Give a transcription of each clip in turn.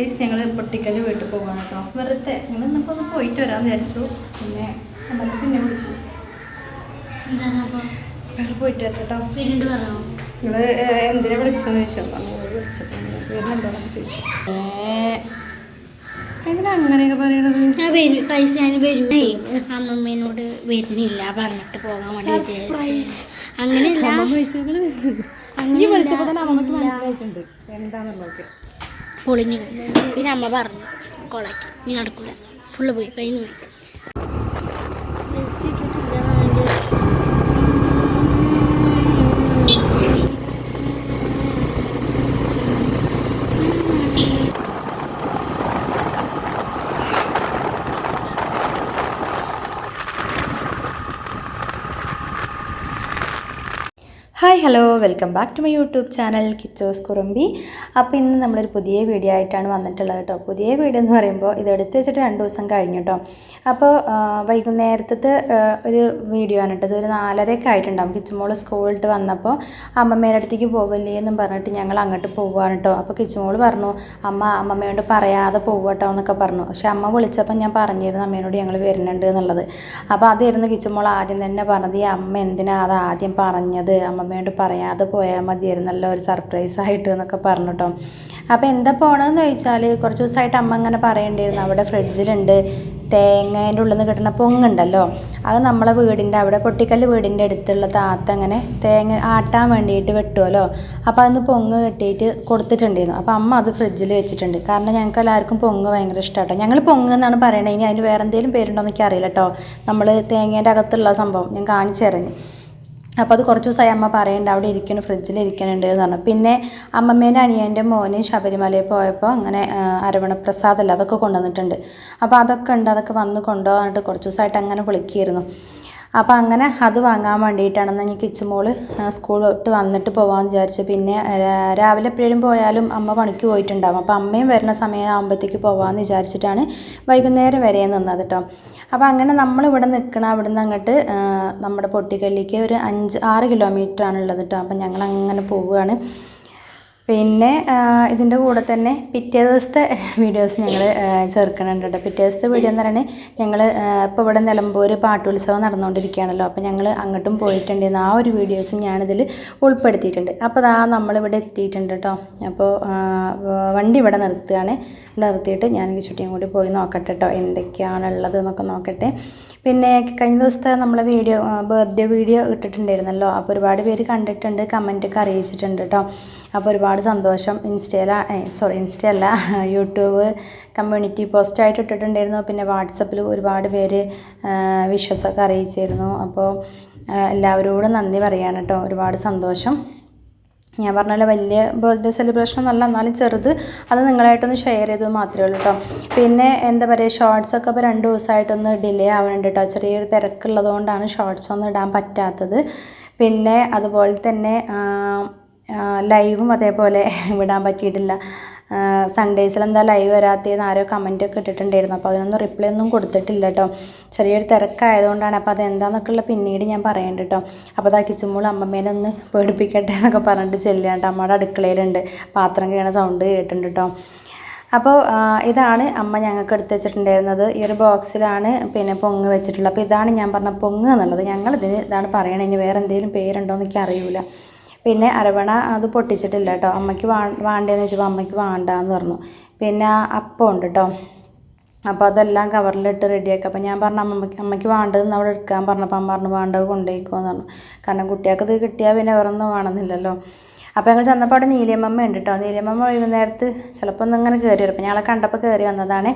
Guys ഞങ്ങൾ പൊട്ടിക്കൽ വീട്ടിൽ പോകണം കേട്ടോ വെറുതെ ഞങ്ങൾ ഇന്നിപ്പോൾ ഒന്ന് പോയിട്ട് വരാമെന്ന് വിചാരിച്ചു. പിന്നെ അമ്മ പിന്നെ വിളിച്ചു. ഞങ്ങൾ പോയിട്ട് വരാം കേട്ടോ പിന്നീട് പറഞ്ഞോ? നിങ്ങൾ എന്തിനാ വിളിച്ചതെന്ന് ചോദിച്ചു? അപ്പോൾ നിങ്ങൾ വിളിച്ചപ്പോൾ വരുന്നുണ്ടോന്നൊക്കെ ചോദിച്ചു? ഏ. എന്തിനാ അങ്ങനെയൊക്കെ പറയണത്? ഞാൻ വരും. പൈസ ഞാൻ വരും. അമ്മമ്മേനോട് വരുന്നില്ല. പറഞ്ഞിട്ട് പോകാൻ വേണ്ടി വിചാരിച്ചു. അങ്ങനെയല്ല. അമ്മ പൊളിഞ്ഞു പൈസ പിന്നെ അമ്മ പറഞ്ഞു കൊളക്കി നീ നടക്കൂല. ഫുള്ള് പോയി കഴിഞ്ഞു പോയി. Hello welcome back to my YouTube channel Kichos Kurumbi. അപ്പോൾ ഇന്ന് നമ്മളൊരു പുതിയ വീഡിയോ ആയിട്ടാണ് വന്നിട്ടുള്ളത് കേട്ടോ. പുതിയ വീഡിയോ എന്ന് പറയുമ്പോൾ ഇത് എടുത്ത് വെച്ചിട്ട് രണ്ട് ദിവസം കഴിഞ്ഞു കേട്ടോ. അപ്പോൾ വൈകുന്നേരത്തെ ഒരു വീഡിയോ ആണ് കേട്ടോ. ഇതൊരു നാലരയൊക്കെ ആയിട്ടുണ്ടാവും. കിച്ചുമോൾ സ്കൂളിട്ട് വന്നപ്പോൾ അമ്മമ്മേടെ അടുത്തേക്ക് പോവല്ലേ എന്നും പറഞ്ഞിട്ട് ഞങ്ങൾ അങ്ങോട്ട് പോവുകയാണ് കേട്ടോ. അപ്പോൾ കിച്ചുമോൾ പറഞ്ഞു അമ്മ അമ്മമ്മയോട് പറയാതെ പോവട്ടോ എന്നൊക്കെ പറഞ്ഞു. പക്ഷെ അമ്മ വിളിച്ചപ്പോൾ ഞാൻ പറഞ്ഞിരുന്നു അമ്മേനോട് ഞങ്ങൾ വരുന്നുണ്ട് എന്നുള്ളത്. അപ്പോൾ അതായിരുന്നു കിച്ചുമോൾ ആദ്യം തന്നെ പറഞ്ഞത് ഈ അമ്മ എന്തിനാണ് അത് ആദ്യം പറഞ്ഞത്? അമ്മമ്മയോട് പറയാതെ പോയാൽ മതിയായിരുന്നല്ലോ ഒരു സർപ്രൈസ് ആയിട്ട് എന്നൊക്കെ പറഞ്ഞു കേട്ടോ അപ്പോൾ എന്താ പോകണമെന്ന് ചോദിച്ചാൽ കുറച്ച് ദിവസമായിട്ട് അമ്മ അങ്ങനെ പറയണ്ടായിരുന്നു അവിടെ ഫ്രിഡ്ജിലുണ്ട് തേങ്ങേന്റെ ഉള്ളിൽ നിന്ന് കിട്ടുന്ന പൊങ്ങുണ്ടല്ലോ അത് നമ്മളെ വീടിന്റെ അവിടെ പൊട്ടിക്കല്ല് വീടിന്റെ അടുത്തുള്ള താത്ത അങ്ങനെ തേങ്ങ ആട്ടാൻ വേണ്ടിയിട്ട് വെട്ടുമല്ലോ അപ്പോൾ അതിന് പൊങ്ങ് കെട്ടിയിട്ട് കൊടുത്തിട്ടുണ്ടായിരുന്നു. അപ്പോൾ അമ്മ അത് ഫ്രിഡ്ജിൽ വെച്ചിട്ടുണ്ട്. കാരണം ഞങ്ങൾക്ക് എല്ലാവർക്കും പൊങ്ങ് ഭയങ്കര ഇഷ്ടമാട്ടോ ഞങ്ങൾ പൊങ്ങ് എന്നാണ് പറയണത് ഇനി അതിന് വേറെ എന്തെങ്കിലും പേരുണ്ടോ എന്നൊക്കെ അറിയില്ല കേട്ടോ നമ്മൾ തേങ്ങേന്റെ അകത്തുള്ള സംഭവം ഞാൻ കാണിച്ചു തരാം അപ്പോൾ അത് കുറച്ച് ദിവസമായി അമ്മ പറയുന്നുണ്ട് അവിടെ ഇരിക്കണം ഫ്രിഡ്ജിൽ ഇരിക്കുന്നുണ്ട് എന്ന് പറഞ്ഞു. പിന്നെ അമ്മമ്മേന്റെ അനിയന്റെ മോനെ ശബരിമലയിൽ പോയപ്പോൾ അങ്ങനെ അരവണ പ്രസാദല്ല അതൊക്കെ കൊണ്ടുവന്നിട്ടുണ്ട്. അപ്പോൾ അതൊക്കെ ഉണ്ട് അതൊക്കെ വന്ന് കൊണ്ടുപോകാനായിട്ട് കുറച്ച് ദിവസമായിട്ട് അങ്ങനെ വിളിക്കുമായിരുന്നു അപ്പോൾ അങ്ങനെ അത് വാങ്ങാൻ വേണ്ടിയിട്ടാണെന്ന് ഞാൻ കിച്ചുമോൾ സ്കൂൾ സ്കൂളിലോട്ട് വന്നിട്ട് പോകാമെന്ന് വിചാരിച്ചു. പിന്നെ രാവിലെ എപ്പോഴും പോയാലും അമ്മ പണിക്ക് പോയിട്ടുണ്ടാവും. അപ്പോൾ അമ്മയും വരുന്ന സമയമാകുമ്പോഴത്തേക്ക് പോകാമെന്ന് വിചാരിച്ചിട്ടാണ് വൈകുന്നേരം വരെ നിന്നത് കേട്ടോ അപ്പോൾ അങ്ങനെ നമ്മളിവിടെ നിൽക്കണം അവിടെ നിന്ന് അങ്ങോട്ട് നമ്മുടെ പൊട്ടിക്കല്ലിക്ക് ഒരു അഞ്ച് ആറ് കിലോമീറ്റർ ആണുള്ളത് കേട്ടോ അപ്പോൾ ഞങ്ങൾ അങ്ങനെ പോവുകയാണ്. പിന്നെ ഇതിന്റെ കൂടെ തന്നെ പിറ്റേ ദിവസത്തെ വീഡിയോസ് ഞങ്ങൾ ചേർക്കുന്നുണ്ട് കേട്ടോ. പിറ്റേ ദിവസത്തെ വീഡിയോ എന്ന് പറയുന്നത് ഞങ്ങൾ ഇപ്പോൾ ഇവിടെ നിലമ്പൂർ പാട്ടുത്സവം നടന്നുകൊണ്ടിരിക്കുകയാണല്ലോ. അപ്പോൾ ഞങ്ങൾ അങ്ങോട്ടും പോയിട്ടുണ്ടെന്ന് ആ ഒരു വീഡിയോസ് ഞാനിതിൽ ഉൾപ്പെടുത്തിയിട്ടുണ്ട്. അപ്പോൾ അതാ നമ്മളിവിടെ എത്തിയിട്ടുണ്ട് കേട്ടോ. അപ്പോൾ വണ്ടി ഇവിടെ നിർത്തുകയാണ്. നിർത്തിയിട്ട് ഞാൻ ചുറ്റിയും കൂടി പോയി നോക്കട്ടെ കേട്ടോ. എന്തൊക്കെയാണുള്ളത് എന്നൊക്കെ നോക്കട്ടെ. പിന്നെ കഴിഞ്ഞ ദിവസത്തെ നമ്മളെ വീഡിയോ ബർത്ത്ഡേ വീഡിയോ ഇട്ടിട്ടുണ്ടായിരുന്നല്ലോ. അപ്പോൾ ഒരുപാട് പേര് കണ്ടിട്ടുണ്ട് കമന്റൊക്കെ അറിയിച്ചിട്ടുണ്ട് കേട്ടോ അപ്പോൾ ഒരുപാട് സന്തോഷം. ഇൻസ്റ്റയില സോറി ഇൻസ്റ്റയല്ല യൂട്യൂബ് കമ്മ്യൂണിറ്റി പോസ്റ്റായിട്ട് ഇട്ടിട്ടുണ്ടായിരുന്നു. പിന്നെ വാട്സപ്പിൽ ഒരുപാട് പേര് വിശ്വസമൊക്കെ അറിയിച്ചിരുന്നു. അപ്പോൾ എല്ലാവരോടും നന്ദി പറയാണ് കേട്ടോ ഒരുപാട് സന്തോഷം. ഞാൻ പറഞ്ഞ വലിയ ബർത്ത്ഡേ സെലിബ്രേഷൻ എന്നല്ല എന്നാലും ചെറുത് അത് നിങ്ങളായിട്ടൊന്ന് ഷെയർ ചെയ്തത് മാത്രമേ ഉള്ളൂ കേട്ടോ പിന്നെ എന്താ പറയുക ഷോർട്സ് ഒക്കെ ഇപ്പോൾ രണ്ട് ദിവസമായിട്ടൊന്ന് ഡിലേ ആവുന്നുണ്ട് കേട്ടോ ചെറിയൊരു തിരക്കുള്ളത് കൊണ്ടാണ് ഷോർട്സ് ഒന്നും ഇടാൻ പറ്റാത്തത്. പിന്നെ അതുപോലെ തന്നെ ലൈവും അതേപോലെ വിടാൻ പറ്റിയിട്ടില്ല. സൺഡേസിൽ എന്താ ലൈവ് വരാത്തതെന്ന് ആരോ കമന്റ് ഒക്കെ ഇട്ടിട്ടുണ്ടായിരുന്നു. അപ്പോൾ അതിനൊന്നും റിപ്ലൈ ഒന്നും കൊടുത്തിട്ടില്ല കേട്ടോ ചെറിയൊരു തിരക്കായതുകൊണ്ടാണ്. അപ്പോൾ അതെന്താന്നൊക്കെയുള്ള പിന്നീട് ഞാൻ പറയേണ്ട കേട്ടോ അപ്പോൾ അതാ കിച്ചുമ്പോൾ അമ്മമ്മേനെ ഒന്ന് പേടിപ്പിക്കട്ടെ എന്നൊക്കെ പറഞ്ഞിട്ട് ചെല്ലുകയാണ് അമ്മയുടെ അടുക്കളയിലുണ്ട്. പാത്രം കഴിയണ സൗണ്ട് കേട്ടിട്ടുണ്ട് കേട്ടോ അപ്പോൾ ഇതാണ് അമ്മ ഞങ്ങൾക്ക് എടുത്ത് വെച്ചിട്ടുണ്ടായിരുന്നത്. ഈ ഒരു ബോക്സിലാണ് പിന്നെ പൊങ്ങ് വെച്ചിട്ടുള്ളത്. അപ്പോൾ ഇതാണ് ഞാൻ പറഞ്ഞ പൊങ്ങ് എന്നുള്ളത്. ഞങ്ങളിതിന് ഇതാണ് പറയണത്. ഇനി വേറെ എന്തെങ്കിലും പേരുണ്ടോ എന്ന് എനിക്ക് അറിയില്ല പിന്നെ അരവണ അത് പൊട്ടിച്ചിട്ടില്ല കേട്ടോ അമ്മയ്ക്ക് വാ വേണ്ടതെന്ന് വെച്ചപ്പോൾ അമ്മയ്ക്ക് വേണ്ടാന്ന് പറഞ്ഞു. പിന്നെ അപ്പം ഉണ്ട് കേട്ടോ അപ്പോൾ അതെല്ലാം കവറിലിട്ട് റെഡിയാക്കുക അപ്പോൾ ഞാൻ പറഞ്ഞു അമ്മയ്ക്ക് അമ്മയ്ക്ക് വേണ്ടതെന്ന് അവിടെ എടുക്കാൻ പറഞ്ഞപ്പോൾ അമ്മ പറഞ്ഞു വേണ്ടത് കൊണ്ടുപോയിക്കോന്ന് പറഞ്ഞു. കാരണം കുട്ടികൾക്ക് ഇത് കിട്ടിയാൽ പിന്നെ വേറെ ഒന്നും വേണമെന്നില്ലല്ലോ. അപ്പോൾ ഞങ്ങൾ ചെന്നപ്പോൾ അവിടെ നീലിയമ്മ ഉണ്ട് കേട്ടോ നീലിയമ്മ വൈകുന്നേരത്ത് ചിലപ്പോൾ ഒന്ന് ഇങ്ങനെ കയറി വരും. ഞങ്ങളെ കണ്ടപ്പോൾ കയറി വന്നതാണ്.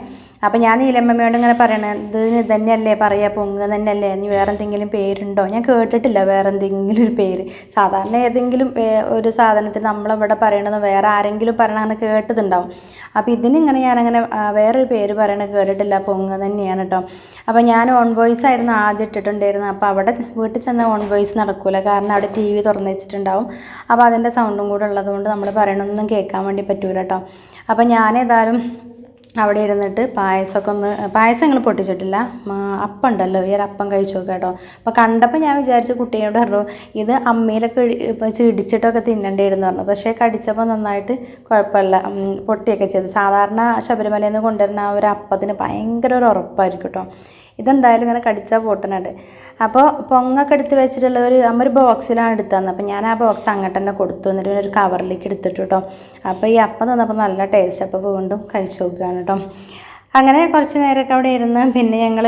അപ്പോൾ ഞാൻ നീലമ്മയോട് ഇങ്ങനെ പറയണത് ഇത് തന്നെയല്ലേ പറയുക പൊങ്ങ് തന്നെയല്ലേ? ഇനി വേറെ എന്തെങ്കിലും പേരുണ്ടോ? ഞാൻ കേട്ടിട്ടില്ല വേറെ എന്തെങ്കിലും ഒരു പേര്. സാധാരണ ഏതെങ്കിലും ഒരു സാധനത്തിന് നമ്മളിവിടെ പറയണത് വേറെ ആരെങ്കിലും പറയണ അങ്ങനെ കേട്ടതുണ്ടാവും. അപ്പോൾ ഇതിനിങ്ങനെ ഞാനങ്ങനെ വേറൊരു പേര് പറയണത് കേട്ടിട്ടില്ല പൊങ്ങ് തന്നെയാണ് കേട്ടോ അപ്പോൾ ഞാൻ ഓൺ വോയിസ് ആയിരുന്നു ആദ്യം ഇട്ടിട്ടുണ്ടായിരുന്നത്. അപ്പോൾ അവിടെ വീട്ടിൽ ചെന്ന ഓൺ വോയിസ് നടക്കില്ല കാരണം അവിടെ ടി വി തുറന്നു വെച്ചിട്ടുണ്ടാവും. അപ്പോൾ അതിന്റെ സൗണ്ടും കൂടെ ഉള്ളതുകൊണ്ട് നമ്മൾ പറയണമെന്നൊന്നും കേൾക്കാൻ വേണ്ടി പറ്റൂല കേട്ടോ അപ്പോൾ ഞാൻ ഏതായാലും അവിടെ ഇരുന്നിട്ട് പായസമൊക്കെ ഒന്ന് പായസം ഞങ്ങൾ പൊട്ടിച്ചിട്ടില്ല. അപ്പം ഉണ്ടല്ലോ ഈ അപ്പം കഴിച്ചു നോക്കാം കേട്ടോ. അപ്പോൾ കണ്ടപ്പോൾ ഞാൻ വിചാരിച്ചു കുട്ടീനോട് പറഞ്ഞു ഇത് അമ്മയിലൊക്കെ ഇപ്പോൾ ഇപ്പം ചിടിച്ചിട്ടൊക്കെ തിന്നണ്ടേയിരുന്നു പറഞ്ഞു. പക്ഷേ കടിച്ചപ്പോൾ നന്നായിട്ട് കുഴപ്പമില്ല. പൊട്ടിയൊക്കെ ചെയ്തു. സാധാരണ ശബരിമലയിൽ നിന്ന് കൊണ്ടുവരുന്ന ആ ഒരു അപ്പത്തിന് ഭയങ്കര ഒരു ഉറപ്പായിരിക്കും കേട്ടോ. ഇതെന്തായാലും ഇങ്ങനെ കടിച്ചാൽ പൊട്ടണുണ്ട് അപ്പോൾ പൊങ്ങൊക്കെ എടുത്ത് വെച്ചിട്ടുള്ള ഒരു അമ്മ ഒരു ബോക്സിലാണ് എടുത്തു തന്നത് അപ്പോൾ ഞാൻ ആ ബോക്സ് അങ്ങോട്ട് തന്നെ കൊടുത്തു. എന്നിട്ട് ഒരു കവറിലേക്ക് എടുത്തിട്ട് കേട്ടോ അപ്പോൾ ഈ അപ്പം തന്നപ്പോൾ നല്ല ടേസ്റ്റ് അപ്പോൾ വീണ്ടും കഴിച്ചു നോക്കുകയാണ് കേട്ടോ അങ്ങനെ കുറച്ച് നേരമൊക്കെ അവിടെ ഇരുന്ന് പിന്നെ ഞങ്ങൾ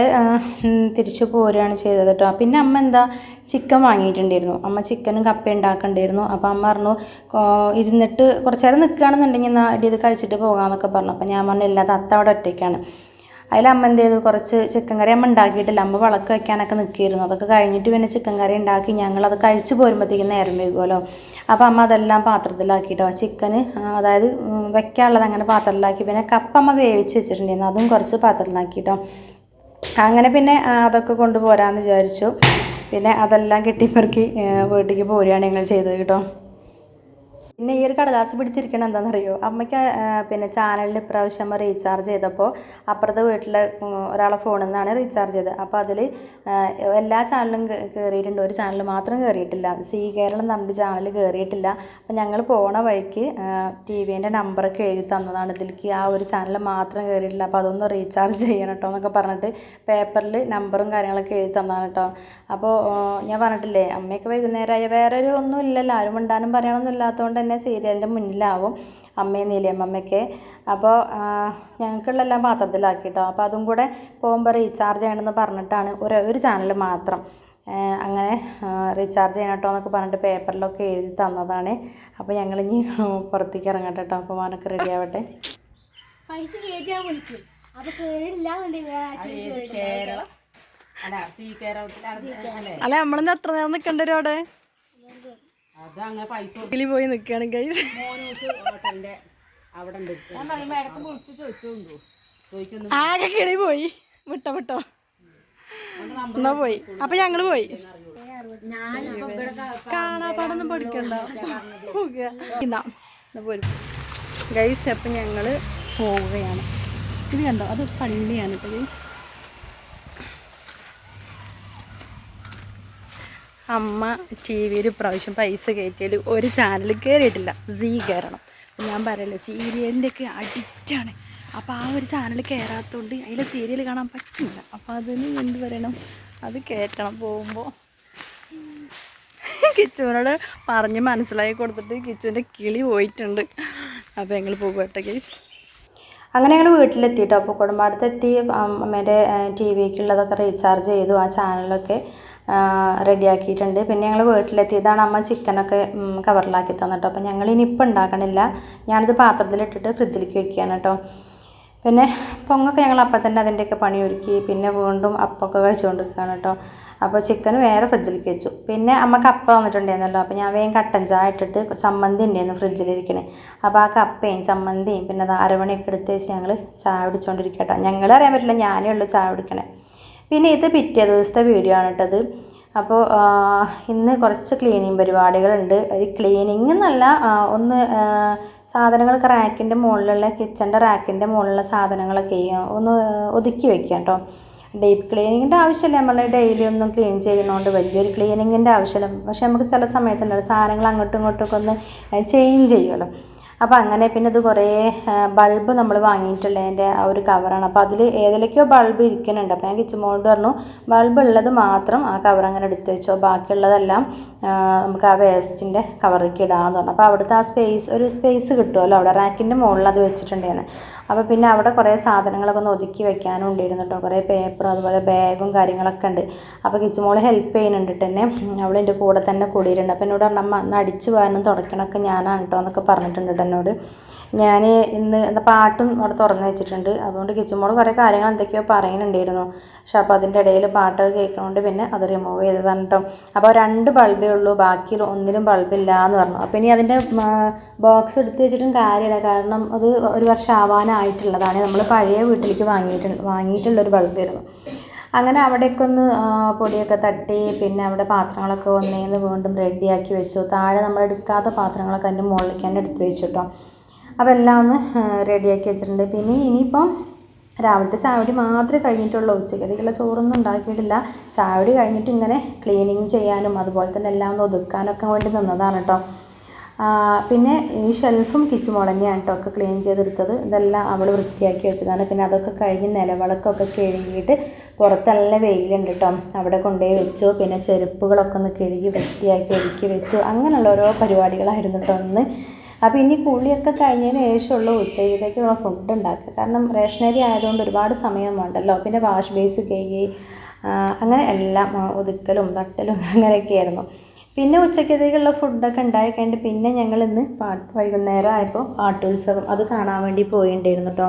തിരിച്ചു പോരുകയാണ് ചെയ്തത് കേട്ടോ പിന്നെ അമ്മ എന്താ ചിക്കൻ വാങ്ങിയിട്ടുണ്ടായിരുന്നു. അമ്മ ചിക്കനും കപ്പ ഉണ്ടാക്കണ്ടായിരുന്നു. അപ്പോൾ അമ്മ പറഞ്ഞു "കോ- ഇരുന്നിട്ട് കുറച്ച് നേരം നിൽക്കുകയാണെന്നുണ്ടെങ്കിൽ എന്നാൽ ഇത് കഴിച്ചിട്ട് പോകാമെന്നൊക്കെ പറഞ്ഞു. അപ്പോൾ ഞാൻ പറഞ്ഞു ഇല്ല തത്ത അവിടെ ഒറ്റയ്ക്കാണ്. അതിൽ അമ്മ എന്ത് ചെയ്തു? കുറച്ച് ചിക്കൻ കറി അമ്മ ഉണ്ടാക്കിയിട്ടില്ല. അമ്മ വിളക്ക് വയ്ക്കാനൊക്കെ നിൽക്കിയിരുന്നു അതൊക്കെ കഴിഞ്ഞിട്ട് പിന്നെ ചിക്കൻ കറി ഉണ്ടാക്കി ഞങ്ങളത് കഴിച്ച് പോരുമ്പോഴത്തേക്കും നേരം വൈകുമല്ലോ അപ്പോൾ അമ്മ അതെല്ലാം പാത്രത്തിലാക്കിയിട്ടോ ചിക്കന് അതായത് വെക്കാനുള്ളത് അങ്ങനെ പാത്രത്തിലാക്കി. പിന്നെ കപ്പ അമ്മ വേവിച്ച് വെച്ചിട്ടുണ്ടായിരുന്നു. അതും കുറച്ച് പാത്രത്തിലാക്കിയിട്ടോ അങ്ങനെ പിന്നെ അതൊക്കെ കൊണ്ടുപോരാന്ന് വിചാരിച്ചു. പിന്നെ അതെല്ലാം കെട്ടിപ്പെറുക്കി വീട്ടിലേക്ക് പോരുകയാണ് ഞങ്ങൾ ചെയ്തത് കേട്ടോ. പിന്നെ ഈ ഒരു കടലാസ് പിടിച്ചിരിക്കണം എന്താണെന്നറിയോ അമ്മയ്ക്ക് പിന്നെ ചാനലിൽ ഇപ്രാവശ്യം അമ്മ റീചാർജ് ചെയ്തപ്പോൾ അപ്പുറത്തെ വീട്ടിലെ ഒരാളെ ഫോണിൽ നിന്നാണ് റീചാർജ് ചെയ്തത്. അപ്പോൾ അതിൽ എല്ലാ ചാനലും കയറിയിട്ടുണ്ട് ഒരു ചാനൽ മാത്രം കയറിയിട്ടില്ല സി കേരളം എന്ന് പറഞ്ഞിട്ട് ചാനൽ കയറിയിട്ടില്ല അപ്പോൾ ഞങ്ങൾ പോണ വഴിക്ക് ടി വിന്റെ നമ്പറൊക്കെ എഴുതി തന്നതാണ് ഇതിലേക്ക്. ആ ഒരു ചാനൽ മാത്രം കയറിയിട്ടില്ല അപ്പോൾ അതൊന്ന് റീചാർജ് ചെയ്യണം കേട്ടോ എന്നൊക്കെ പറഞ്ഞിട്ട് പേപ്പറിൽ നമ്പറും കാര്യങ്ങളൊക്കെ എഴുതി തന്നതാണ് കേട്ടോ അപ്പോൾ ഞാൻ പറഞ്ഞിട്ടില്ലേ അമ്മയൊക്കെ വൈകുന്നേരമായ വേറെ ഒരു ഒന്നും ഇല്ലല്ലോ. ആരും മിണ്ടാനും പറയാനൊന്നും ഇല്ലാത്തതുകൊണ്ട് തന്നെ സീരിയലിന്റെ മുന്നിലാവും അമ്മയും നീലിയമ്മമ്മയൊക്കെ അപ്പോൾ ഞങ്ങൾക്കുള്ളെല്ലാം പാത്രത്തിലാക്കി കേട്ടോ അപ്പോൾ അതും കൂടെ പോകുമ്പോൾ റീചാർജ് ചെയ്യണമെന്ന് പറഞ്ഞിട്ടാണ് ഒരു ഒരു ചാനൽ മാത്രം. അങ്ങനെ റീചാർജ് ചെയ്യണം കേട്ടോ എന്നൊക്കെ പറഞ്ഞിട്ട് പേപ്പറിലൊക്കെ എഴുതി തന്നതാണ്. അപ്പോൾ ഞങ്ങൾ ഇനി പുറത്തേക്ക് ഇറങ്ങട്ടെ കേട്ടോ. അപ്പോൾ മോനൊക്കെ റെഡി ആവട്ടെ. പൈസ കയറ്റാൻ വിളിക്കും. അപ്പോൾ കേരളം അല്ല സീ കേരളത്തിൽ അല്ലേ? അല്ല നമ്മളെന്താ എത്ര നേരം നിൽക്കണ്ട അവിടെ? അത് അങ്ങനെ പൈസ പോയി നിൽക്കുകയാണ് ഗൈസ് ഹോട്ടലിന്റെ അവിടെ ഉണ്ട്. ഞാൻ പറയുമ്പോ ഇടയ്ക്ക് വിളിച്ച് ചോദിച്ചോണ്ടു ചോദിക്കുന്നു ആകെ കിളി പോയി? വിട്ടോ വിട്ടോ. എന്നാ പോയി? അപ്പൊ ഞങ്ങൾ പോയി. കാണാപ്പാടൊന്നും പഠിക്കണ്ട. ഇന്നാ പോരും. ഗൈസ് അപ്പം ഞങ്ങൾ പോവുകയാണ്. ഇത് കണ്ടോ? അത് പള്ളിയാണ് കേട്ടോ ഗൈസ് അമ്മ ടി വിയിൽ പ്രാവശ്യം പൈസ കയറ്റിയാൽ ഒരു ചാനൽ കയറിയിട്ടില്ല സീ കയറണം ഞാൻ പറയല്ലേ സീരിയലിന്റെ ഒക്കെ അഡിക്റ്റാണ് അപ്പോൾ ആ ഒരു ചാനൽ കയറാത്തതുകൊണ്ട് അതിലെ സീരിയൽ കാണാൻ പറ്റില്ല. അപ്പോൾ അതിന് എന്ത് പറയണം? അത് കയറ്റണം പോകുമ്പോൾ കിച്ചുവിനോട് പറഞ്ഞ് മനസ്സിലാക്കി കൊടുത്തിട്ട് കിച്ചുവിന്റെ കിളി പോയിട്ടുണ്ട്. അപ്പോൾ ഞങ്ങൾ പോകട്ടെ കേസ് അങ്ങനെ ഞങ്ങൾ വീട്ടിലെത്തിയിട്ടോ അപ്പോൾ കുടുംബാടത്തെത്തി അമ്മേന്റെ ടി വിക്കുള്ളതൊക്കെ റീചാർജ് ചെയ്തു ആ ചാനലൊക്കെ റെഡിയാക്കിയിട്ടുണ്ട്. പിന്നെ ഞങ്ങൾ വീട്ടിലെത്തിയതാണ് അമ്മ ചിക്കനൊക്കെ കവറിലാക്കി തന്നിട്ടോ. അപ്പോൾ ഞങ്ങൾ ഇനി ഇപ്പം ഉണ്ടാക്കണില്ല. ഞാനത് പാത്രത്തിലിട്ടിട്ട് ഫ്രിഡ്ജിലേക്ക് വെക്കുകയാണ് കേട്ടോ. പിന്നെ പൊങ്ങൊക്കെ ഞങ്ങൾ അപ്പം തന്നെ അതിന്റെയൊക്കെ പണി ഒരുക്കി. പിന്നെ വീണ്ടും അപ്പമൊക്കെ കഴിച്ചുകൊണ്ടിരിക്കുകയാണ് കേട്ടോ. അപ്പോൾ ചിക്കൻ വേറെ ഫ്രിഡ്ജിലേക്ക് വെച്ചു. പിന്നെ അമ്മ കപ്പ വന്നിട്ടുണ്ടായിരുന്നല്ലോ അപ്പോൾ ഞാൻ വേഗം കട്ടൻ ചായ ഇട്ടിട്ട് ചമ്മന്തി ഉണ്ടായിരുന്നു ഫ്രിഡ്ജിലിരിക്കണേ. അപ്പോൾ ആ കപ്പയും ചമ്മന്തിയും പിന്നെ അത് അരമണിയൊക്കെ എടുത്ത് വെച്ച് ഞങ്ങൾ ചായ കുടിച്ചുകൊണ്ടിരിക്കുക കേട്ടോ. ഞങ്ങൾ അറിയാൻ പറ്റില്ല ഞാനേ ഉള്ളൂ ചായ കുടിക്കണേ. പിന്നെ ഇത് പിറ്റേ ദിവസത്തെ വീഡിയോ ആണ് കേട്ടത് അപ്പോൾ ഇന്ന് കുറച്ച് ക്ലീനിങ് പരിപാടികളുണ്ട്. ഒരു ക്ലീനിങ് എന്നല്ല ഒന്ന് സാധനങ്ങളൊക്കെ റാക്കിന്റെ മുകളിലുള്ള കിച്ചന്റെ റാക്കിന്റെ മുകളിലുള്ള സാധനങ്ങളൊക്കെ ഒന്ന് ഒതുക്കി വെക്കുക കേട്ടോ ഡീപ്പ് ക്ലീനിങ്ങിന്റെ ആവശ്യമില്ല. നമ്മൾ ഡെയിലി ഒന്നും ക്ലീൻ ചെയ്യണോണ്ട് വലിയൊരു ക്ലീനിങ്ങിന്റെ ആവശ്യമില്ല. പക്ഷെ നമുക്ക് ചില സമയത്തുണ്ടല്ലോ സാധനങ്ങൾ അങ്ങോട്ടും ഇങ്ങോട്ടും ഒക്കെ ഒന്ന് ചേഞ്ച് ചെയ്യുമല്ലോ. അപ്പോൾ അങ്ങനെ പിന്നെ ഇത് കുറേ ബൾബ് നമ്മൾ വാങ്ങിയിട്ടുള്ള അതിന്റെ ആ ഒരു കവറാണ് അപ്പോൾ അതിൽ ഏതിലേക്കോ ബൾബ് ഇരിക്കുന്നുണ്ട്. അപ്പോൾ ഞാൻ കിച്ചുമോളോട് പറഞ്ഞു ബൾബ് ഉള്ളത് മാത്രം ആ കവർ അങ്ങനെ എടുത്തു വെച്ചോ. ബാക്കിയുള്ളതെല്ലാം നമുക്ക് ആ വേസ്റ്റിന്റെ കവറിലേക്ക് ഇടാമെന്ന് പറഞ്ഞു. അപ്പോൾ അവിടുത്തെ ആ സ്പേസ് ഒരു സ്പേസ് കിട്ടുമല്ലോ അവിടെ റാക്കിന്റെ മുകളിൽ അത് വെച്ചിട്ടുണ്ടായിരുന്നു. അപ്പോൾ പിന്നെ അവിടെ കുറേ സാധനങ്ങളൊക്കെ ഒന്ന് ഒതുക്കി വെക്കാനും ഉണ്ടായിരുന്നു കേട്ടോ കുറേ പേപ്പറും അതുപോലെ ബാഗും കാര്യങ്ങളൊക്കെ ഉണ്ട്. അപ്പോൾ കിച്ചുമോൾ ഹെൽപ്പ് ചെയ്യുന്നുണ്ട് തന്നെ അവൾ എന്റെ കൂടെ തന്നെ കൂടിയിട്ടുണ്ട്. അപ്പോൾ എന്നോട് പറഞ്ഞു അമ്മ ഒന്ന് അടിച്ചു പോകാനും തുടക്കണമൊക്കെ ഞാനാണ് കേട്ടോ എന്നൊക്കെ പറഞ്ഞിട്ടുണ്ട് എന്നോട്. ഞാൻ ഇന്ന് എന്താ പാട്ടും അവിടെ തുറന്ന് വെച്ചിട്ടുണ്ട്. അതുകൊണ്ട് കിച്ചുമോൾ കുറേ കാര്യങ്ങൾ എന്തൊക്കെയോ പറയുന്നുണ്ടായിരുന്നു. പക്ഷെ അപ്പോൾ അതിന്റെ ഇടയിൽ പാട്ടൊക്കെ കേൾക്കുന്നതുകൊണ്ട് പിന്നെ അത് റിമൂവ് ചെയ്തതാണ് കേട്ടോ. അപ്പോൾ രണ്ട് ബൾബേ ഉള്ളൂ ബാക്കി ഒന്നിലും ബൾബില്ല എന്ന് പറഞ്ഞു. അപ്പോൾ ഇനി അതിന്റെ ബോക്സ് എടുത്ത് വെച്ചിട്ടും കാര്യമില്ല. കാരണം അത് ഒരു വർഷം ആവാനായിട്ടുള്ളതാണ്. നമ്മൾ പഴയ വീട്ടിലേക്ക് വാങ്ങിയിട്ട് വാങ്ങിയിട്ടുള്ളൊരു ബൾബായിരുന്നു അങ്ങനെ അവിടെയൊക്കെ ഒന്ന് പൊടിയൊക്കെ തട്ടി പിന്നെ അവിടെ പാത്രങ്ങളൊക്കെ ഒന്നേന്ന് വീണ്ടും റെഡിയാക്കി വെച്ചു. താഴെ നമ്മൾ എടുക്കാത്ത പാത്രങ്ങളൊക്കെ അതിന്റെ മുകളിലേക്ക് തന്നെ എടുത്ത് വെച്ചു കേട്ടോ. അപ്പോൾ എല്ലാം ഒന്ന് റെഡിയാക്കി വെച്ചിട്ടുണ്ട്. പിന്നെ ഇനിയിപ്പം രാവിലത്തെ ചാവടി മാത്രമേ കഴിഞ്ഞിട്ടുള്ളൂ. ഉച്ചക്കത്തേക്കുള്ള ചോറൊന്നും ഉണ്ടാക്കിയിട്ടില്ല. ചാവടി കഴിഞ്ഞിട്ട് ഇങ്ങനെ ക്ലീനിങ് ചെയ്യാനും അതുപോലെ തന്നെ എല്ലാം ഒന്ന് ഒതുക്കാനൊക്കെ വേണ്ടി നിന്നതാണ് കേട്ടോ പിന്നെ ഈ ഷെൽഫും കിച്ചൺ മോൾ കേട്ടോ ഒക്കെ ക്ലീൻ ചെയ്തെടുത്തത്. ഇതെല്ലാം അവൾ വൃത്തിയാക്കി വെച്ചതാണ്. പിന്നെ അതൊക്കെ കഴിഞ്ഞ് നിലവിളക്കൊക്കെ കഴുകിയിട്ട് പുറത്ത് നല്ല വെയിലുണ്ട് കേട്ടോ അവിടെ കൊണ്ടുപോയി വെച്ചു. പിന്നെ ചെരുപ്പുകളൊക്കെ ഒന്ന് കഴുകി വൃത്തിയാക്കി ഒരുക്കി വെച്ചു. അങ്ങനെയുള്ള ഓരോ പരിപാടികളായിരുന്നു കേട്ടോ ഒന്ന് അപ്പോൾ ഇനി കുളിയൊക്കെ കഴിഞ്ഞതിന് ശേഷമുള്ള ഉച്ചയിലേക്കുള്ള ഫുഡ് ഉണ്ടാക്കുക. കാരണം റേഷനറി ആയതുകൊണ്ട് ഒരുപാട് സമയം വേണ്ടല്ലോ. പിന്നെ വാഷ് ബേസ് കഴുകി അങ്ങനെ എല്ലാം ഒതുക്കലും തട്ടലും അങ്ങനെയൊക്കെ ആയിരുന്നു പിന്നെ ഉച്ചക്കത്തേക്കുള്ള ഫുഡൊക്കെ ഉണ്ടായി കഴിഞ്ഞിട്ട് പിന്നെ ഞങ്ങൾ ഇന്ന് പാട്ട് വൈകുന്നേരം ആയപ്പോൾ പാട്ടുത്സവം അത് കാണാൻ വേണ്ടി പോയിണ്ടായിരുന്നു കേട്ടോ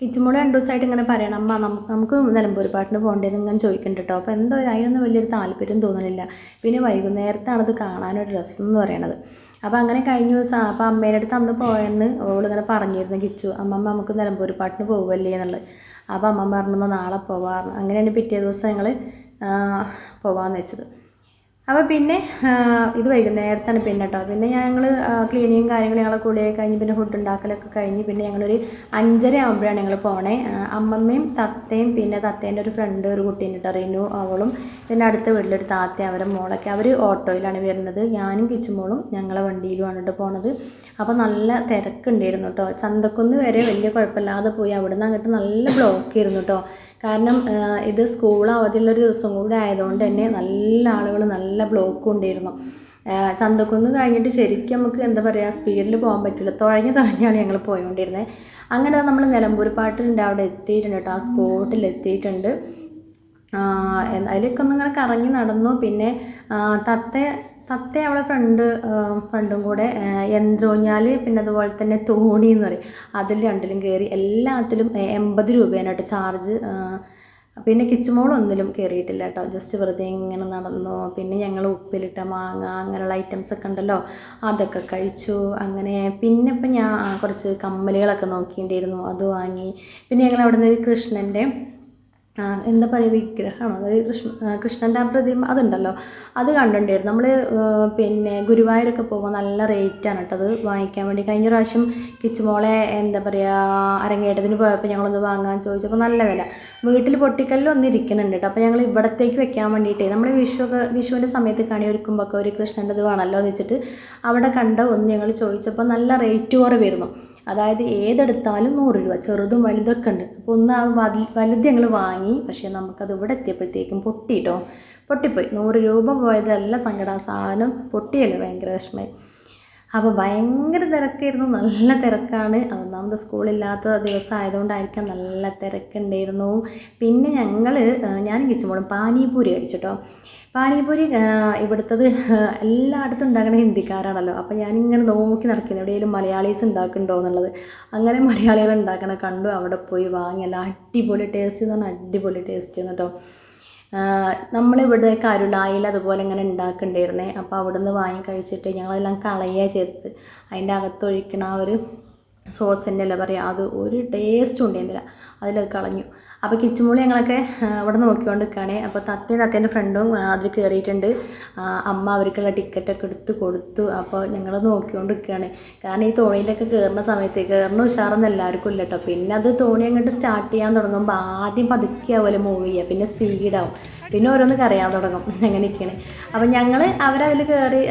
കിച്ചുമോൾ രണ്ട് ദിവസമായിട്ട് ഇങ്ങനെ പറയണം അമ്മ നമുക്ക് നമുക്ക് നിലമ്പൂർ പാട്ടിന് പോകേണ്ടതെന്ന് ഇങ്ങനെ ചോദിക്കുന്നുണ്ട് കേട്ടോ അപ്പോൾ എന്തോ അതിനൊന്നും വലിയൊരു താല്പര്യം തോന്നുന്നില്ല പിന്നെ വൈകുന്നേരത്താണ് അത് കാണാനൊരു രസം എന്ന് പറയണത്. അപ്പോൾ അങ്ങനെ കഴിഞ്ഞ ദിവസം അപ്പോൾ അമ്മേന്റെ അടുത്ത് അന്ന് പോയെന്ന് ഓളിങ്ങനെ പറഞ്ഞിരുന്നു കിച്ചു അമ്മമ്മ നമുക്ക് നിലമ്പൂർ പാട്ടിന് പോകുമല്ലേ എന്നുള്ളത്. അപ്പോൾ അമ്മ പറഞ്ഞു നാളെ പോവാം. അങ്ങനെയാണ് പിറ്റേ ദിവസം ഞങ്ങൾ പോവാമെന്ന് വെച്ചത്. അപ്പോൾ പിന്നെ ഇത് വൈകുന്നേരത്താണ് പിന്നെ കേട്ടോ പിന്നെ ഞങ്ങൾ ക്ലീനിങ്ങും കാര്യങ്ങളും ഞങ്ങൾ കുളിയൊക്കെ കഴിഞ്ഞ് പിന്നെ ഫുഡ് ഉണ്ടാക്കലൊക്കെ കഴിഞ്ഞ് പിന്നെ ഞങ്ങളൊരു അഞ്ചര ആകുമ്പോഴാണ് ഞങ്ങൾ പോണേ. അമ്മമ്മയും തത്തയും പിന്നെ തത്തേന്റെ ഒരു ഫ്രണ്ട് ഒരു കുട്ടീന്റെ കേട്ടോ റിനു അവളും പിന്നെ അടുത്ത വീട്ടിലൊരു താത്ത അവരെ മോളൊക്കെ അവർ ഓട്ടോയിലാണ് വരുന്നത്. ഞാനും കിച്ചുമോളും ഞങ്ങളെ വണ്ടിയിലുമാണ് കേട്ടോ പോണത്. അപ്പോൾ നല്ല തിരക്കുണ്ടായിരുന്നു കേട്ടോ ചന്തക്കുന്ന് വരെ വലിയ കുഴപ്പമില്ലാതെ പോയി. അവിടുന്ന് അങ്ങോട്ട് നല്ല ബ്ലോക്ക് ആയിരുന്നു കേട്ടോ കാരണം ഇത് സ്കൂൾ അവധിയുള്ളൊരു ദിവസം കൂടെ ആയതുകൊണ്ട് തന്നെ നല്ല ആളുകൾ നല്ല ബ്ലോക്ക് ഉണ്ടായിരുന്നു ചന്തക്കുന്ന് കഴിഞ്ഞിട്ട് ശരിക്കും നമുക്ക് എന്താ പറയുക സ്പീഡിൽ പോകാൻ പറ്റില്ല. തുഴഞ്ഞ് തുഴഞ്ഞാണ് ഞങ്ങൾ പോയിക്കൊണ്ടിരുന്നത് അങ്ങനെ നമ്മൾ നിലമ്പൂർ പാട്ടിലുണ്ട് അവിടെ എത്തിയിട്ടുണ്ട് കേട്ടോ ആ സ്പോട്ടിൽ എത്തിയിട്ടുണ്ട്. അതിലൊക്കെ ഒന്നിങ്ങനെ കറങ്ങി നടന്നു. പിന്നെ തത്ത തത്ത അവളെ ഫ്രണ്ട് ഫ്രണ്ടും കൂടെ യന്ത്രോഞ്ഞാൽ പിന്നെ അതുപോലെ തന്നെ തോണി എന്ന് പറയും. അതിൽ രണ്ടിലും കയറി എല്ലാത്തിലും എൺപത് രൂപയാണ് ചാർജ് പിന്നെ കിച്ചുമോൾ ഒന്നിലും കയറിയിട്ടില്ല കേട്ടോ. ജസ്റ്റ് വെറുതെ ഇങ്ങനെ നടന്നു. പിന്നെ ഞങ്ങൾ ഉപ്പിലിട്ട മാങ്ങ അങ്ങനെയുള്ള ഐറ്റംസ് ഒക്കെ ഉണ്ടല്ലോ അതൊക്കെ കഴിച്ചു. അങ്ങനെ പിന്നെ ഇപ്പം ഞാൻ കുറച്ച് കമ്മലുകളൊക്കെ നോക്കിയിട്ടുണ്ടായിരുന്നു. അത് വാങ്ങി. പിന്നെ ഞങ്ങൾ അവിടെ നിന്ന് കൃഷ്ണന്റെ എന്താ പറയുക വിഗ്രഹം അതായത് കൃഷ്ണ കൃഷ്ണന്റെ ആ പ്രതിമ അതുണ്ടല്ലോ. അത് കണ്ടിട്ടുണ്ടായിരുന്നു. നമ്മൾ പിന്നെ ഗുരുവായൂരൊക്കെ പോകുമ്പോൾ നല്ല റേറ്റാണ് കേട്ടോ അത് വാങ്ങിക്കാൻ വേണ്ടി. കഴിഞ്ഞ പ്രാവശ്യം കിച്ചുമോളെ എന്താ പറയുക അരങ്ങേറ്റത്തിന് പോയപ്പോൾ ഞങ്ങളൊന്ന് വാങ്ങാൻ ചോദിച്ചപ്പോൾ നല്ല വില. വീട്ടിൽ പൊട്ടിക്കല്ലിൽ ഒന്ന് ഇരിക്കുന്നുണ്ട് കേട്ടോ. അപ്പോൾ ഞങ്ങൾ ഇവിടത്തേക്ക് വെക്കാൻ വേണ്ടിയിട്ട് നമ്മൾ വിഷു ഒക്കെ വിഷുവിന്റെ സമയത്ത് കണി ഒരുക്കുമ്പോൾ ഒക്കെ ഒരു കൃഷ്ണന്റെ ഇത് വേണമല്ലോ എന്ന് വെച്ചിട്ട് അവിടെ കണ്ട ഒന്ന് ഞങ്ങൾ ചോദിച്ചപ്പോൾ നല്ല റേറ്റ് കുറവായിരുന്നു. അതായത് ഏതെടുത്താലും നൂറ് രൂപ ചെറുതും വലുതൊക്കെ ഉണ്ട്. അപ്പോൾ ഒന്ന് ആ വലു വലുത് ഞങ്ങൾ വാങ്ങി പക്ഷേ നമുക്കത് ഇവിടെ എത്തിയപ്പോഴത്തേക്കും പൊട്ടിയിട്ടോ പൊട്ടിപ്പോയി. നൂറ് രൂപ പോയതല്ല സങ്കട. സാധനം പൊട്ടിയല്ലോ ഭയങ്കര വിഷമമായി. അപ്പോൾ ഭയങ്കര തിരക്കായിരുന്നു. നല്ല തിരക്കാണ്. ഒന്നാമത് സ്കൂളില്ലാത്ത ദിവസം ആയതുകൊണ്ടായിരിക്കാം നല്ല തിരക്കുണ്ടായിരുന്നു. പിന്നെ ഞങ്ങൾ ഞാൻ കിച്ചുമോളും പാനിപൂരി കഴിച്ചിട്ടോ? പാനിപൂരി ഇവിടുത്തത് എല്ലായിടത്തും ഉണ്ടാക്കണ ഹിന്ദിക്കാരാണല്ലോ. അപ്പോൾ ഞാനിങ്ങനെ നോക്കി നടക്കുന്നത് എവിടെയെങ്കിലും മലയാളീസ് ഉണ്ടാക്കുന്നുണ്ടോ എന്നുള്ളത്. അങ്ങനെ മലയാളികൾ ഉണ്ടാക്കണ കണ്ടു. അവിടെ പോയി വാങ്ങി. എല്ലാം അടിപൊളി ടേസ്റ്റ് എന്ന് പറഞ്ഞാൽ അടിപൊളി ടേസ്റ്റ് കേട്ടോ നമ്മളിവിടെ കരുളായിൽ അതുപോലെ ഇങ്ങനെ ഉണ്ടാക്കണ്ടായിരുന്നേ അപ്പോൾ അവിടെ നിന്ന് വാങ്ങി കഴിച്ചിട്ട് ഞങ്ങളെല്ലാം കളയുക ചെയ്തത്. അതിന്റെ അകത്തൊഴിക്കണ ആ ഒരു സോസിന്റെ അല്ല പറയുക. അത് ഒരു ടേസ്റ്റും ഉണ്ടായിരുന്നില്ല. അതിലത് കളഞ്ഞു. അപ്പോൾ കിച്ചുമോളി ഞങ്ങളൊക്കെ ഇവിടെ നോക്കിക്കൊണ്ട് നിൽക്കുകയാണ് അപ്പോൾ തത്തയും തത്തേന്റെ ഫ്രണ്ടും അതിൽ കയറിയിട്ടുണ്ട് അമ്മ അവർക്കുള്ള ടിക്കറ്റൊക്കെ എടുത്ത് കൊടുത്തു. അപ്പോൾ ഞങ്ങൾ നോക്കിക്കൊണ്ട് നിൽക്കുകയാണ് കാരണം ഈ തോണിയിലൊക്കെ കയറുന്ന സമയത്ത് കയറുന്ന ഉഷാറൊന്നും എല്ലാവർക്കും ഇല്ല കേട്ടോ പിന്നെ അത് തോണി അങ്ങോട്ട് സ്റ്റാർട്ട് ചെയ്യാൻ തുടങ്ങുമ്പോൾ ആദ്യം പതുക്കെ പോലെ മൂവ് ചെയ്യുക. പിന്നെ സ്പീഡാവും പിന്നെ ഓരോന്ന് കറിയാൻ തുടങ്ങും. അങ്ങനെയൊക്കെയാണ് അപ്പം ഞങ്ങൾ അവരതിൽ കയറി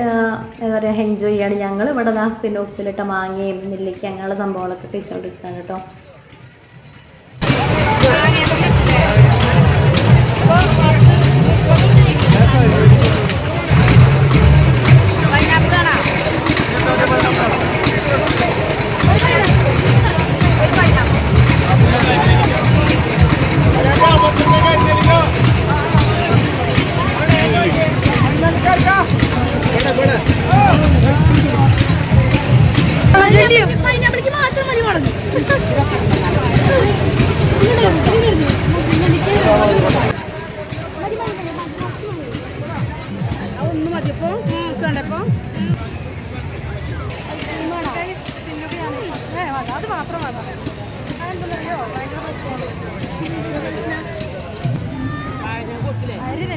എന്താ പറയുക എൻജോയ് ചെയ്യാണ്. ഞങ്ങൾ ഇവിടെ ദാ പിന്നെ ഉപ്പിലിട്ട മാങ്ങയും നെല്ലിക്ക അങ്ങനെയുള്ള സംഭവങ്ങളൊക്കെ കഴിച്ചുകൊണ്ടിരിക്കുകയാണ് കേട്ടോ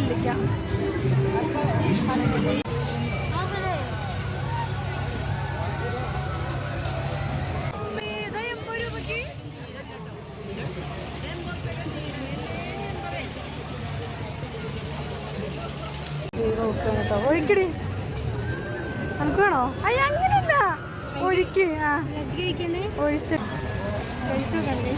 നെല്ലിക്ക നോക്കണം കേട്ടോ. ഒഴിക്കടി. നമുക്ക് വേണോ? അയ്യ അങ്ങനെയല്ല. ഒഴിക്ക്. ആ. ഒഴിച്ച്. കഴിച്ചു നോക്കണ്ടേ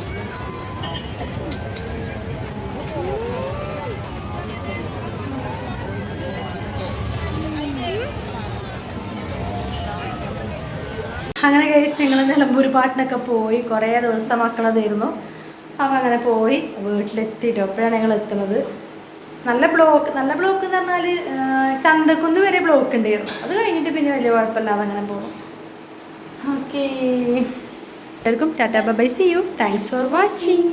അങ്ങനെ കഴിച്ച് ഞങ്ങൾ നിലമ്പൂർ പാട്ടിനൊക്കെ പോയി. കുറേ ദിവസത്തെ മക്കളതായിരുന്നു. അപ്പം അങ്ങനെ പോയി വീട്ടിലെത്തിയിട്ട് അപ്പോഴാണ് ഞങ്ങൾ എത്തുന്നത്. നല്ല ബ്ലോക്ക് നല്ല ബ്ലോക്ക് എന്ന് പറഞ്ഞാൽ ചന്തക്കുന്ന് വരെ ബ്ലോക്ക് ഉണ്ടായിരുന്നു. അത് കഴിഞ്ഞിട്ട് പിന്നെ വലിയ കുഴപ്പമില്ലാതെ അങ്ങനെ പോകും ഓക്കേ എല്ലാവർക്കും tata bye see you thanks for watching